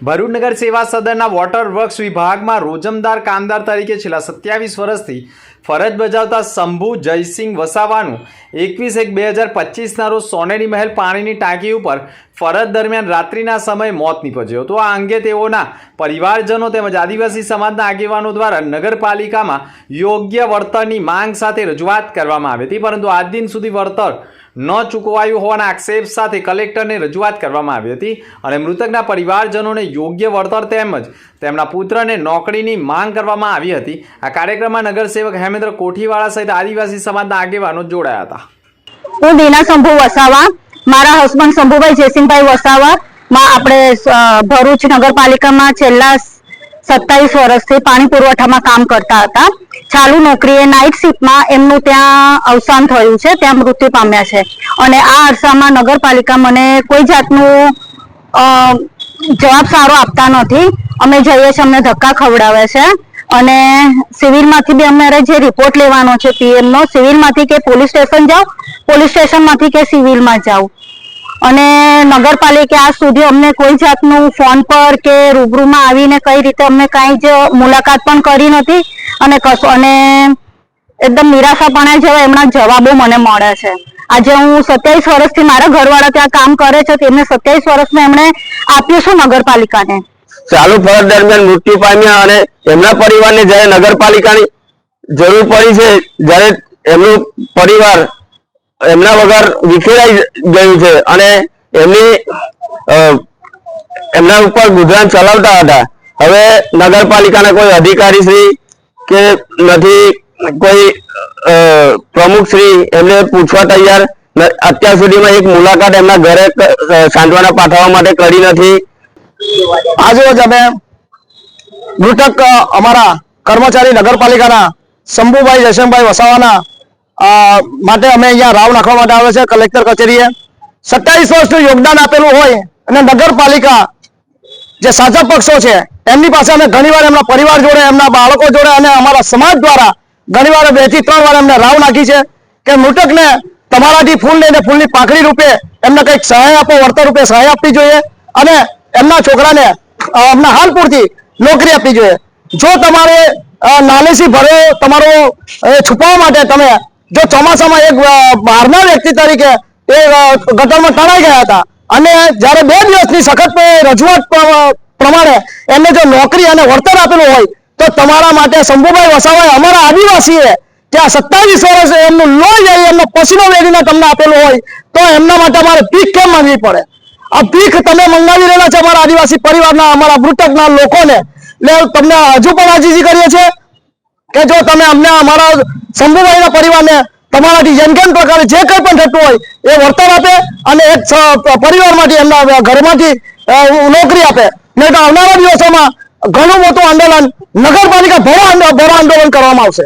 ભરૂચ નગર સેવા સદનના water works વિભાગમાં રોજમદાર કામદાર તરીકે છેલ્લા સત્યાવીસ વર્ષથી ફરજ બજાવતા શંભુ જયસિંહ વસાવાનું એકવીસ એક બે હજાર પચીસના રોજ સોનેરી મહેલ પાણીની ટાંકી ઉપર ફરજ દરમિયાન રાત્રિના સમયે મોત નીપજ્યું હતું. આ અંગે તેઓના પરિવારજનો તેમજ આદિવાસી સમાજના આગેવાનો દ્વારા નગરપાલિકામાં યોગ્ય વળતરની માંગ સાથે રજૂઆત કરવામાં આવી હતી. પરંતુ આજ દિન સુધી વળતર ન ચૂકવાયું હોવાના આક્ષેપ સાથે કલેક્ટરને રજૂઆત કરવામાં આવી હતી અને મૃતકના પરિવારજનોને યોગ્ય વળતર તેમજ તેમના પુત્રને નોકરીની માંગ કરવામાં આવી હતી. આ કાર્યક્રમમાં નગરસેવક હેમેન્દ્ર કોઠીવાળા સહિત આદિવાસી સમાજના આગેવાનો જોડાયા હતા. હું દીના શંભુ વસાવા, મારા હસબન્ડ શંભુભાઈ જયસિંહભાઈ વસાવા, માં આપણે ભરૂચ નગરપાલિકામાં છેલ્લા સત્તાવીસ વર્ષથી પાણી પુરવઠામાં કામ કરતા હતા. ચાલુ નોકરીએ નાઇટ શિફ્ટમાં એમનું ત્યાં અવસાન થયું છે, ત્યાં મૃત્યુ પામ્યા છે. અને આ અરસામાં નગરપાલિકા મને કોઈ જાતનું જવાબ સારો આપતા નથી. અમે જઈએ છીએ, અમને ધક્કા ખવડાવે છે. અને સિવિલમાંથી બી અમારે જે રિપોર્ટ લેવાનો છે પીએમનો સિવિલમાંથી કે પોલીસ સ્ટેશન જાઓ પોલીસ સ્ટેશનમાંથી કે સિવિલમાં જાઓ. અને નગરપાલિકા આજ સુધી અમને કોઈ જાતનું ફોન પર કે રૂબરૂમાં આવીને કઈ રીતે અમને કાંઈ જ મુલાકાત પણ કરી નથી અને કશું અને એકદમ નિરાશાપણા જેવા એમના જવાબો મને મળે છે. આજે હું સત્યાવીસ વર્ષથી મારા ઘરવાળા ત્યાં કામ કરે છે, તેમને સત્યાવીસ વર્ષમાં એમણે આપ્યું છે નગરપાલિકાને. ચાલુ ફરજ દરમિયાન મૃત્યુ પામ્યા અને એમના પરિવારને જ્યારે નગરપાલિકાની જરૂર પડી છે, જ્યારે એમનું પરિવાર એમના વગર વિખેરાઈ ગયું છે અને એમની એમના ઉપર ગુજરાન ચલાવતા હતા. હવે નગરપાલિકાના કોઈ અધિકારી શ્રી કે નથી, કોઈ પ્રમુખ શ્રી એમને પૂછવા તૈયાર અત્યાર સુધીમાં એક મુલાકાત એમના ઘરે સાંત્વના પાઠવવા માટે કરી નથી. આજરોજ અમે મૃતક અમારા કર્મચારી નગરપાલિકાના શંભુભાઈ જયશંભાઈ વસાવાના માટે અમે અહીંયા રાવ નાખવા માટે આવે છે, કલેક્ટર કચેરીએ. સત્તાવીસ વર્ષનું યોગદાન આપેલું હોય અને નગરપાલિકા જે સાચા પક્ષો છે, એમની પાસે અમે ઘણીવાર એમના પરિવાર જોડે, એમના બાળકો જોડે અને અમારા સમાજ દ્વારા ઘણીવાર બેથી ત્રણ વાર એમને રાવ નાખી છે કે મૃતકને તમારાથી ફૂલ લઈને ફૂલની પાંખડી રૂપે એમને કંઈક સહાય આપો, વળતર રૂપે સહાય આપવી જોઈએ અને એમના છોકરાને એમના હાલ પૂરતી નોકરી આપવી જોઈએ. જો તમારે નાલેસી ભરે તમારો છુપાવવા માટે તમે જો ચોમાસામાં એક બહારના વ્યક્તિ તરીકે એ ગટરમાં તણાઈ ગયા હતા. અને જ્યારે બે દિવસની સખત રજૂઆત પ્રમાણે એમને જો નોકરી અને વળતર આપેલું હોય, તો તમારા માટે શંભુભાઈ વસાવાએ અમારા આદિવાસીએ ત્યાં સત્તાવીસ વર્ષ એમનું લોહી જાય એમનો પસીનો વેડીને તમને આપેલું હોય, તો એમના માટે અમારે ભીખ કેમ માંગવી પડે? આ ભીખ તમે મંગાવી રહેલા છે અમારા આદિવાસી પરિવારના, અમારા મૃતકના લોકોને. એટલે તમને હજુ પણ આજીજી કરીએ છીએ. કે જો તમે અમને અમારા શંભુભાઈના પરિવારને તમારાથી જેમ કેમ પ્રકારે જે કંઈ પણ થતું હોય, એ વળતર આપે અને એક પરિવારમાંથી એમના ઘરમાંથી નોકરી આપે. નહીં તો આવનારા દિવસોમાં ઘણું મોટું આંદોલન નગરપાલિકા ભરો ભરો આંદોલન કરવામાં આવશે.